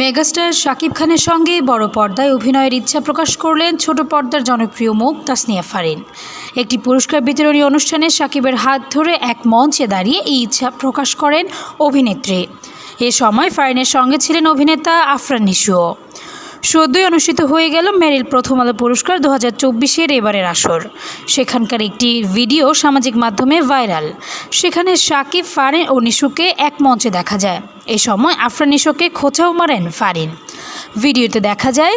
Megastar Shakib খানের সঙ্গে বড় পর্দায় অভিনয়ের ইচ্ছা প্রকাশ করলেন ছোট পর্দার জনপ্রিয় মুখ তাসনিয়া ফারিন। একটি পুরস্কার বিতরণী অনুষ্ঠানে শাকিবের হাত ধরে এক মঞ্চে দাঁড়িয়ে এই ইচ্ছা প্রকাশ করেন অভিনেত্রী। এ সময় ফারিনের সঙ্গে ছিলেন অভিনেতা আফরান নিশুও। সদ্যই অনুষ্ঠিত হয়ে গেল মেরিল প্রথম আলো পুরস্কার দু হাজার চব্বিশের এবারের আসর। সেখানকার একটি ভিডিও সামাজিক মাধ্যমে ভাইরাল। সেখানে শাকিব ফারিন ও নিশুকে এক মঞ্চে দেখা যায়। এ সময় আফরান নিশুকে খোঁচাও মারেন ফারিন। ভিডিওতে দেখা যায়,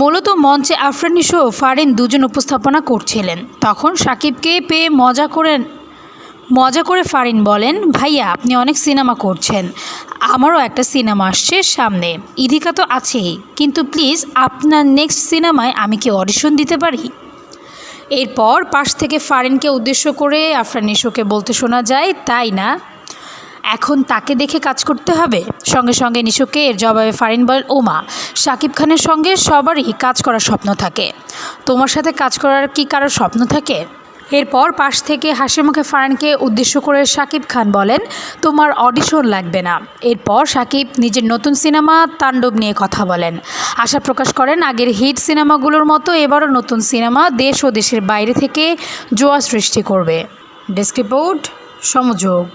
মূলত মঞ্চে আফরান নিশু ও ফারিন দুজন উপস্থাপনা করছিলেন। তখন শাকিবকে পেয়ে মজা করেন, মজা করে ফারিন বলেন, ভাইয়া, আপনি অনেক সিনেমা করছেন। আমারও একটা সিনেমা আসছে সামনে। ইদিকা তো আছেই, কিন্তু প্লিজ আপনার নেক্সট সিনেমায় আমি কি অডিশন দিতে পারি? এরপর পাশ থেকে ফারিনকে উদ্দেশ্য করে আফরান নিশোকে বলতে শোনা যায়, তাই না? এখন তাকে দেখে কাজ করতে হবে। সঙ্গে সঙ্গে নিশুকে এর জবাবে ফারিন বলেন, ওমা শাকিব খানের সঙ্গে সবারই কাজ করার স্বপ্ন থাকে। তোমার সাথে কাজ করার কি কারোর স্বপ্ন থাকে? এরপর পাশ থেকে হাসি মুখে ফারানকে উদ্দেশ্য করে সাকিব খান বলেন, তোমার অডিশন লাগবে না। এরপর সাকিব নিজের নতুন সিনেমা তাণ্ডব নিয়ে কথা বলেন। আশা প্রকাশ করেন, আগের হিট সিনেমাগুলোর মতো এবারও নতুন সিনেমা দেশ ও দেশের বাইরে থেকে জোয়া সৃষ্টি করবে। Desk report সমযোগ।